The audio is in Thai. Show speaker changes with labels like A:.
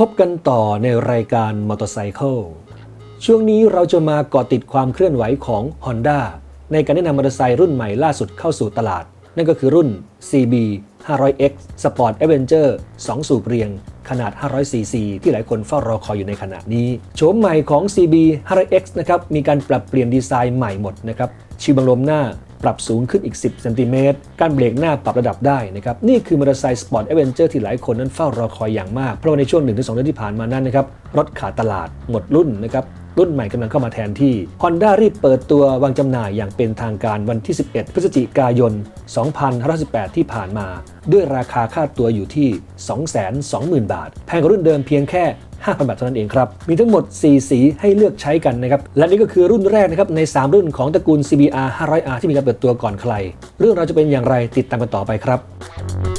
A: พบกันต่อในรายการมอเตอร์ไซค์ช่วงนี้เราจะมาเกาะติดความเคลื่อนไหวของ Honda ในการแนะนำมอเตอร์ไซค์รุ่นใหม่ล่าสุดเข้าสู่ตลาด นั่นก็คือรุ่น CB 500X Sport Adventure 2สูบเรียง ขนาด 500cc ที่หลายคนเฝ้ารอคอยอยู่ในขณะนี้ โฉมใหม่ของ CB 500X นะครับ มีการปรับเปลี่ยนดีไซน์ใหม่หมดนะครับ ชิบังลมหน้า ปรับสูงขึ้นอีก 10เซนติเมตรการเบรกหน้าปรับระดับได้นะครับนี่คือมอเตอร์ไซค์สปอร์ต a อเวนเจอร์ที่หลายคนนั้นเฝ้ารอคอยอย่างมาก เพราะว่าในช่วง1-2เดือนที่ผ่านมานั้นนะครับรถขาดตลาดหมดรุ่นนะครับรุ่นใหม่กำลังเข้ามาแทนที่ Honda รีบเปิดตัววางจำหน่ายอย่างเป็นทางการวันที่ 11 พฤศจิกายน 2518 ที่ผ่านมา ด้วยราคาค่าตัวอยู่ที่ 220,000 บาท แพงกว่ารุ่นเดิมเพียงแค่ 5,000 บาทเท่านั้นเองครับ มีทั้งหมด 4 สีให้เลือกใช้กันนะครับ และนี่ก็คือรุ่นแรกนะครับใน 3 รุ่นของตระกูล CBR 500R ที่มีการเปิดตัวก่อนใคร เรื่องเราจะเป็นอย่างไรติดตามกันต่อไปครับ